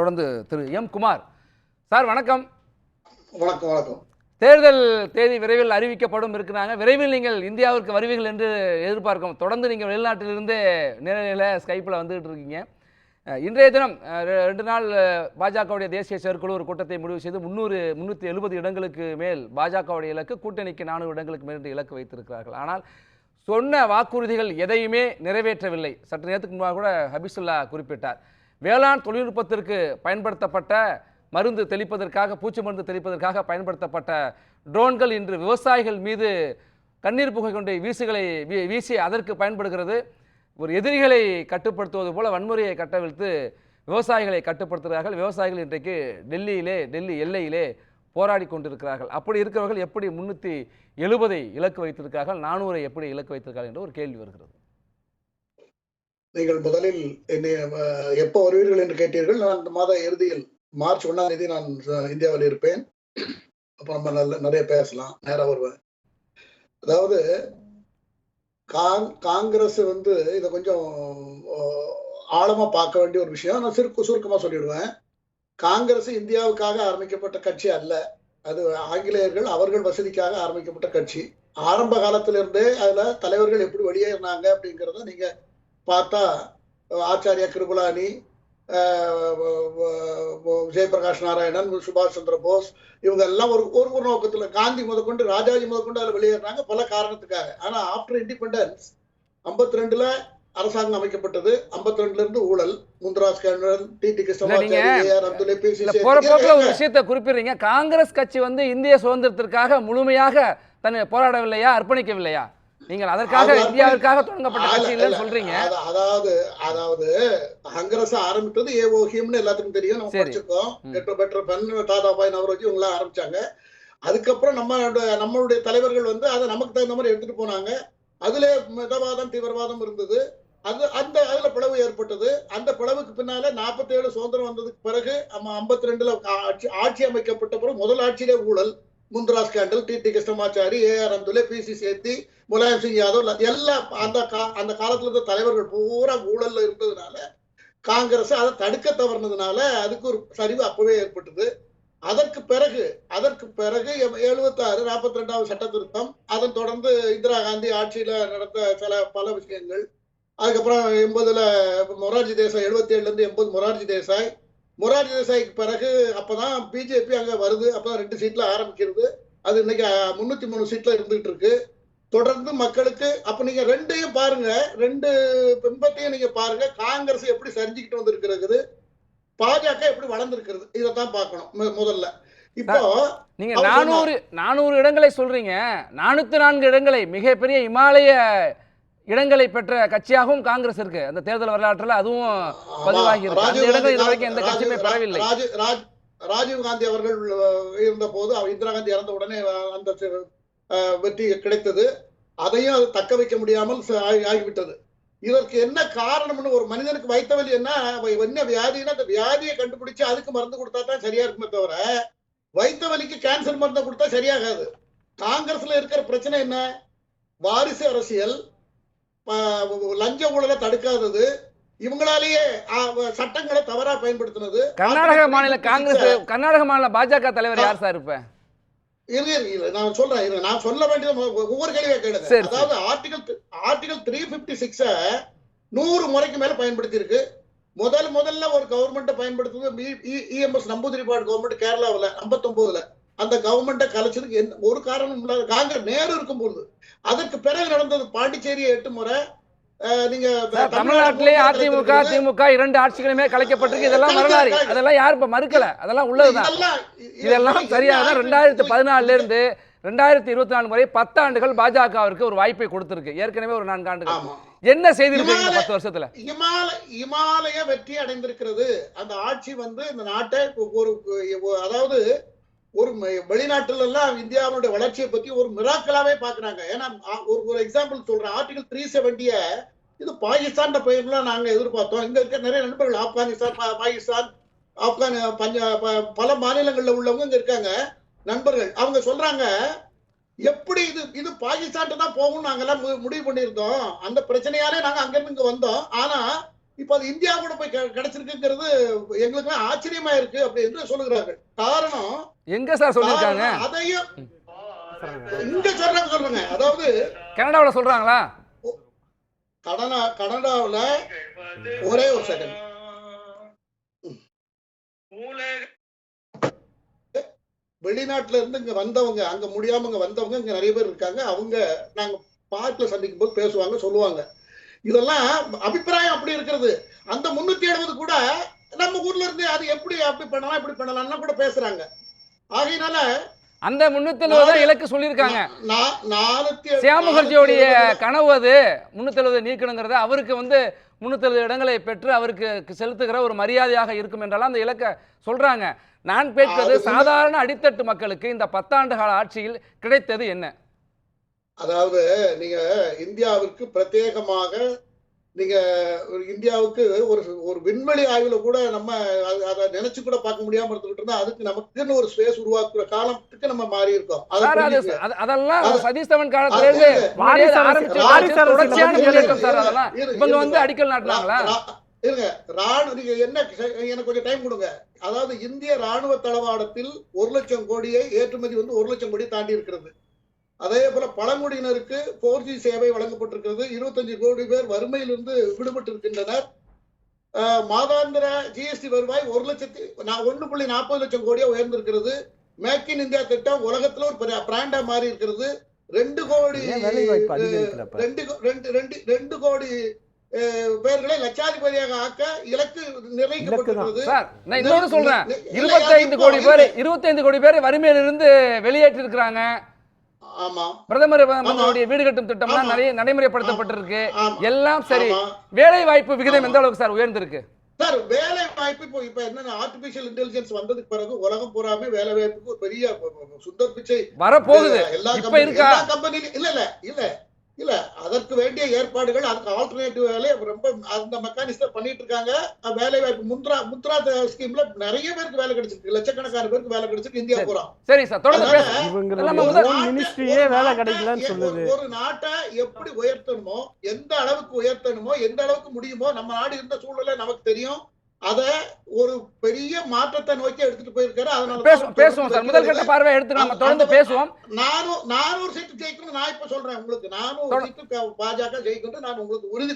தொடர்ந்து திரு M Kumar. Sir வணக்கம். வணக்கம் வணக்கம். தேர்தல் தேதி விரைவில் அறிவிக்கப்படும் இருக்கிறாங்க. விரைவில் நீங்கள் இந்தியாவிற்கு வருவீர்கள் என்று எதிர்பார்க்கிறோம் தொடர்ந்து நீங்கள் வெளிநாட்டிலிருந்தே நேரலையில் ஸ்கைப்பில் வந்துகிட்டு இருக்கீங்க. இன்றைய தினம் ரெண்டு நாள் பாஜகவுடைய தேசிய செயற்குழு ஒரு கூட்டத்தை முடிவு செய்து முந்நூறு முந்நூற்றி எழுபது இடங்களுக்கு மேல் பாஜகவுடைய இலக்கு கூட்டணிக்கு நானூறு இடங்களுக்கு மேல் என்று இலக்கு வைத்திருக்கிறார்கள். ஆனால் சொன்ன வாக்குறுதிகள் எதையுமே நிறைவேற்றவில்லை. சற்று நேரத்துக்கு முன்பாக கூட ஹபிசுல்லா குறிப்பிட்டார். வேளாண் தொழில்நுட்பத்திற்கு பயன்படுத்தப்பட்ட மருந்து தெளிப்பதற்காக பூச்சி மருந்து தெளிப்பதற்காக பயன்படுத்தப்பட்ட ட்ரோன்கள் இன்று விவசாயிகள் மீது கண்ணீர் புகை கொண்ட வீசுகளை வீ- வீசி அதற்கு பயன்படுகிறது. ஒரு எதிரிகளை கட்டுப்படுத்துவது போல வன்முறையை கட்டவிழ்த்து விவசாயிகளை கட்டுப்படுத்துகிறார்கள். விவசாயிகள் இன்றைக்கு டெல்லியிலே டெல்லி எல்லையிலே போராடி கொண்டிருக்கிறார்கள். அப்படி இருக்கிறவர்கள் எப்படி முன்னூற்றி எழுபதை இலக்கு வைத்திருக்கிறார்கள்? நானூறை எப்படி இலக்கு வைத்திருக்கிறார்கள்? என்ற ஒரு கேள்வி வருகிறது. நீங்கள் முதலில் என்னை எப்போ வருவீர்கள் என்று கேட்டீர்கள். நான் இந்த மாத இறுதியில் மார்ச் ஒன்றாம் தேதி நான் இந்தியாவில் இருப்பேன். அப்போ நம்ம நல்ல நிறைய பேசலாம். நேராக வருவேன் அதாவது காங் காங்கிரஸ் வந்து இதை கொஞ்சம் ஆழமாக பார்க்க வேண்டிய ஒரு விஷயம். நான் சிறு சுருக்கமாக சொல்லிடுவேன். காங்கிரஸ் இந்தியாவுக்காக ஆரம்பிக்கப்பட்ட கட்சி அல்ல. அது ஆங்கிலேயர்கள் அவர்கள் வசதிக்காக ஆரம்பிக்கப்பட்ட கட்சி. ஆரம்ப காலத்திலிருந்தே அதில் தலைவர்கள் எப்படி வெளியேறினாங்க அப்படிங்கிறத நீங்கள் பார்த்தா ஆச்சாரியா கிருபலானி ஜெயபிரகாஷ் நாராயணன் சுபாஷ் சந்திர போஸ் இவங்க எல்லாம் ஒரு ஒரு ஒரு நோக்கத்துல காந்தி முதற்கொண்டு ராஜாஜி முதற்கொண்டு அதுல வெளியேறினாங்க பல காரணத்துக்காக. ஆனா ஆஃப்டர் இண்டிபெண்டன்ஸ் 52 ரெண்டுல அரசாங்கம் அமைக்கப்பட்டது. 52 ரெண்டுல இருந்து ஊழல் Mundhra scandal T. T. Krishnamachari நீங்க- ஏஆர் அப்துல் பி. சி. இல்ல போற போக்குல ஒரு விஷயத்தை குறிப்பிடுறீங்க. காங்கிரஸ் கட்சி வந்து இந்திய சுதந்திரத்திற்காக முழுமையாக தன்னை போராடவில்லையா அர்ப்பணிக்கவில்லையா? நீங்கள் அதற்காக இந்தியாவிற்காக தொடங்கப்பட்ட கட்சி இல்லைன்னு இல்ல. சொல்றீங்க. அத- அதாவது அதாவது காங்கிரஸ் ஆரம்பித்தது ஏ ஓஹியம்னு எல்லாத்துக்கும் தெரியும். நம்ம சரி. படிச்சிருக்கோம். கெட்ட பெட்டர் பென் தாதாபாய் நவரோஜி இவங்க எல்லாம் ஆரம்பிச்சாங்க. அதுக்கப்புறம் நம்ம நம்மளுடைய தலைவர்கள் வந்து அதை நமக்கு தகுந்த மாதிரி எடுத்துட்டு போனாங்க. அதுல மிதவாதம் தீவிரவாதம் இருந்தது. அது அந்த அதுல பிளவு ஏற்பட்டது. அந்த பிளவுக்கு பின்னால 47 சுதந்திரம் வந்ததுக்கு பிறகு நம்ம 52 ரெண்டுல ஆட்சி ஆட்சி அமைக்கப்பட்ட பிறகு முதல் ஆட்சியிலே ஊழல். Mundhra scandal T. T. Krishnamachari A. R. Antulay P. C. Sethi Mulayam Singh Yadav எல்லாம் அந்த கா- அந்த காலத்துல இருந்த தலைவர்கள் பூரா ஊழல்ல இருந்ததுனால காங்கிரஸ் அதை தடுக்க தவறுனதுனால அதுக்கு ஒரு சரிவு அப்பவே ஏற்பட்டது. அதற்கு பிறகு அதற்கு பிறகு எழுபத்தி ஆறு நாற்பத்தி ரெண்டாவது சட்ட திருத்தம் அதன் தொடர்ந்து இந்திரா காந்தி ஆட்சியில நடந்த சில பல விஷயங்கள் அதுக்கப்புறம் எண்பதுல மொரார்ஜி தேசாய் எழுபத்தி ஏழுல இருந்து எண்பது மொரார்ஜி தேசாய் மொரார்ஜி தேசாய்க்கு பிறகு அப்பதான் பிஜேபி அங்க வருது. அப்பதான் ரெண்டு சீட்ல ஆரம்பிக்கிறது. அது இன்னைக்கு முன்னூத்தி மூணு சீட்ல இருந்துகிட்டு இருக்கு. தொடர்ந்து மக்களுக்கு அப்ப நீங்க ரெண்டையும் பாருங்க. ரெண்டு பிம்பத்தையும் நீங்க பாருங்க. காங்கிரஸ் எப்படி சரிஞ்சுக்கிட்டு வந்திருக்கிறது. பாஜக எப்படி வளர்ந்திருக்கிறது. இதைத்தான் பார்க்கணும். மு- முதல்ல. இப்போ நீங்க நானூறு நானூறு இடங்களை சொல்றீங்க. நானூத்தி நான்கு இடங்களை மிகப்பெரிய இமாலய இடங்களை பெற்ற கட்சியாகவும் காங்கிரஸ் இருக்கு. அந்த தேர்தல் வரலாற்றுல அதுவும் பதிவாகி இருக்கு. அந்த இடங்கள் எந்த கட்சியுமே பெறவில்லை. ராஜீவ் ராஜ் ராஜீவ் காந்தி அவர்கள் இருந்த போது அவர் இந்திரா காந்தி இறந்த உடனே அந்த வெற்றி கிடைத்தது. அதையும் அது தக்க வைக்க முடியாமல் ஆகிவிட்டது. இதற்கு என்ன காரணம்னு ஒரு மனிதனுக்கு வைத்த வலி என்ன என்ன வியாதின்னா அந்த வியாதியை கண்டுபிடிச்சு அதுக்கு மருந்து கொடுத்தா தான் சரியா இருக்குமே தவிர வைத்த வலிக்கு கேன்சர் மருந்தை கொடுத்தா சரியாகாது. காங்கிரஸ்ல இருக்கிற பிரச்சனை என்ன? வாரிசு அரசியல் லஞ்ச ஊழலை தடுக்காதது இவங்களாலேயே சட்டங்களை தவறா பயன்படுத்தினது. கர்நாடக மாநில காங்கிரஸ் கர்நாடக மாநில பாஜக தலைவர் யார் சார் இப்ப? இருங்க, இருங்க. நான் சொல்றேன். நான் சொல்ல வேண்டியது ஒவ்வொரு கேள்வியை கேளுங்க. அதாவது article article three fifty six நூறு முறைக்கு மேல பயன்படுத்தி இருக்கு முதல் முதல்ல ஒரு கவர்மெண்ட்டை பயன்படுத்துவது இஎம்எஸ் நம்பூதிரிபாடு கவர்மெண்ட் கேரளாவுல 59 அந்த கவர்மெண்ட்டை கலைச்சதுக்கு எந்த- ஒரு காரணம் இல்லாத காங்கிரஸ் நேரு இருக்கும்போது அதற்கு பிறகு நடந்தது பாண்டிச்சேரியை எட்டு முறை நீங்க தமிழ்நாட்டிலே அதிமுக. திமுக இரண்டு ஆட்சிகளுமே கலைக்கப்பட்டிருக்கு. இதெல்லாம் வரலாறு. அதெல்லாம் யாரும் இப்ப மறுக்கல. அதெல்லாம் உள்ளதுதான். இதெல்லாம் சரியாக தான் ரெண்டாயிரத்தி பதினாலுல இருந்து ரெண்டாயிரத்தி இருபத்தி நாலு வரை பத்தாண்டுகள் பாஜகவிற்கு ஒரு வாய்ப்பை கொடுத்திருக்கு. ஏற்கனவே ஒரு நான்கு ஆண்டுகள். என்ன செய்திருக்கீங்க பத்து வருஷத்துல? இமால இமாலய வெற்றி அடைந்திருக்கிறது. அந்த ஆட்சி வந்து இந்த நாட்டை ஒரு- அதாவது ஒரு வெளிநாட்டுல எல்லாம் இந்தியாவுடைய வளர்ச்சியை பத்தி ஒரு மிராக்கலாவே பாக்குறாங்க ஏன்னா ஒரு ஒரு எக்ஸாம்பிள் சொல்றேன். ஆர்டிகல் த்ரீ செவன்டிய இது பாகிஸ்தான் பயிர்லாம் நாங்க எதிர்பார்த்தோம். இங்க இருக்க நிறைய நண்பர்கள் ஆப்கானிஸ்தான் பாகிஸ்தான் ஆப்கான் பஞ்சா ப- பல மாநிலங்கள்ல உள்ளவங்க இங்க இருக்காங்க. நண்பர்கள் அவங்க சொல்றாங்க எப்படி இது இது பாகிஸ்தான் தான் போகும் நாங்கெல்லாம் மு- முடிவு பண்ணியிருந்தோம். அந்த பிரச்சனையாலே நாங்க அங்கிருந்து இங்க வந்தோம். ஆனா இப்ப அது இந்தியா கூட போய் கிடைச்சிருக்குங்கிறது எங்களுக்கு ஆச்சரியமா இருக்கு அப்படி என்று சொல்லுகிறார்கள். காரணம் எங்க சார் சொல்லியிருக்காங்க? காரணம் அதையும் இங்க சொல்றாங்க. சொல்லுங்க அதாவது கனடாவில் சொல்றாங்களா? கனடா கனடாவுல ஒரே ஒரு செகண்ட் வெளிநாட்டுல இருந்து இங்க வந்தவங்க அங்க முடியாம இங்க வந்தவங்க இங்க நிறைய பேர் இருக்காங்க. அவங்க நாங்க பார்க்ல சந்திக்கும் போது பேசுவாங்க சொல்லுவாங்க. இதெல்லாம் அபிப்பிராயம் அப்படி இருக்கிறது. அந்த முன்னூத்தி எழுபது கூட நம்ம ஊர்ல இருந்து அது எப்படி அப்படி பண்ணலாம் இப்படி பண்ணலாம்னா கூட பேசுறாங்க. ஆகையினால அந்த முன்னூத்தி எழுபது இலக்கு சொல்லியிருக்காங்க. சியாம் முகர்ஜியோடைய கனவு அது. முன்னூத்தி எழுபது நீக்கணுங்கிறத அவருக்கு வந்து முன்னூத்தி எழுபது இடங்களை பெற்று அவருக்கு செலுத்துகிற ஒரு மரியாதையாக இருக்கும் என்றாலும் அந்த இலக்கை சொல்றாங்க. நான் கேட்பது சாதாரண அடித்தட்டு மக்களுக்கு இந்த பத்தாண்டு கால ஆட்சியில் கிடைத்தது என்ன? அதாவது நீங்க இந்தியாவிற்கு பிரத்யேகமாக நீங்க ஒரு இந்தியாவுக்கு ஒரு ஒரு விண்வெளி ஆய்வுல கூட நம்ம அது- நினைச்சு கூட பார்க்க முடியாம இருந்துகிட்டு இருந்தா அதுக்கு நமக்குன்னு ஒரு ஸ்பேஸ் உருவாக்குற காலத்துக்கு நம்ம மாறி இருக்கோம். அதெல்லாம் அது- சதீஷ் தவன் காலத்துல அது- இருந்து அது- முன்னாடியே வாரிசு ஆரம்பிச்ச அரசியல், வாரிசு அரசியல் தொடர்ச்சியான வந்து முன்னேற்றம் சார் இரு, அதெல்லாம். இரு, இவங்க. வந்து அடிக்கல் நாட்டினாங்களா? இருங்க. ராணுவ நீங்க என்ன எனக்கு கொஞ்சம் டைம் கொடுங்க. அதாவது இந்திய ராணுவ தளவாடத்தில் ஒரு லட்சம் கோடியை ஏற்றுமதி வந்து ஒரு லட்சம் கோடி தாண்டி இருக்கிறது. அதே போல பழங்குடியினருக்கு போர் ஜி சேவை வழங்கப்பட்டிருக்கிறது. இருபத்தஞ்சு கோடி பேர் வறுமையிலிருந்து விடுபட்டு இருக்கின்றனர் மாதாந்திர ஜிஎஸ்டி வருவாய் ஒரு லட்சத்தி நான் ஒண்ணு புள்ளி நாற்பது லட்சம் கோடியா உயர்ந்திருக்கிறது. மேக் இன் இந்தியா திட்டம் உலகத்துல ஒரு பிராண்டா மாறி இருக்கிறது ரெண்டு கோடி? ரெண்டு ரெண்டு ரெண்டு கோடி பேர்களை லட்சாதிபதியாக ஆக்க இலக்கு நிர்ணயிக்கப்பட்டிருக்கிறது. சொல்றேன். இருபத்தைந்து இப்போ கோடி பேர். இருபத்தைந்து கோடி பேர் வறுமையிலிருந்து வெளியேற்றி இருக்கிறாங்க ஆமா பிரதமர் நம்மளுடைய வீடு கட்டும் திட்டம்லாம். நிறைய நடைமுறைப்படுத்தப்பட்டிருக்கு. எல்லாம் சரி. வேலை வாய்ப்பு விகிதம். எந்த அளவுக்கு சார் உயர்ந்திருக்கு? சார் வேலை வாய்ப்பு இப்போ இப்ப என்னன்னா ஆர்டிபிஷியல் இன்டெலிஜென்ஸ் வந்ததுக்கு பிறகு உலகம் பூராமே வேலை வாய்ப்புக்கு ஒரு பெரிய சுந்தர் பிச்சை. வரப்போகுது. எல்லா கம்பெனிலும் இல்ல இல்ல இல்ல. இல்ல அதற்கு வேண்டிய ஏற்பாடுகள் அதுக்கு ஆல்டர்னேட்டிவ் வேலை ரொம்ப அந்த மெக்கானிசத்தை பண்ணிட்டு இருக்காங்க. வேலை வாய்ப்பு முத்ரா முத்ரா ஸ்கீம்ல நிறைய பேருக்கு வேலை கிடைச்சிருக்கு. லட்சக்கணக்கான பேருக்கு வேலை கிடைச்சிருக்கு. இந்தியா. பூரா. சரி சார் தொடர்ந்து ஒரு நாட்டை எப்படி உயர்த்தணுமோ எந்த அளவுக்கு உயர்த்தணுமோ எந்த அளவுக்கு முடியுமோ நம்ம நாடு இருந்த சூழ்நிலை நமக்கு தெரியும். அத ஒரு பெரிய மாற்றத்தை நோக்கி எடுத்துட்டு போயிருக்காரு. அதனால தான் பேசுவோம் சார். முதல் கட்ட பார்வை எடுத்து அந்த- தொடர்ந்து பேசுவோம். நானூறு நானூறு சீட்டு ஜெயிக்கணும் நான் இப்ப சொல்றேன் உங்களுக்கு. நானூறு சீட்டு பாஜக ஜெயிக்கணும் நான் உங்களுக்கு உறுதி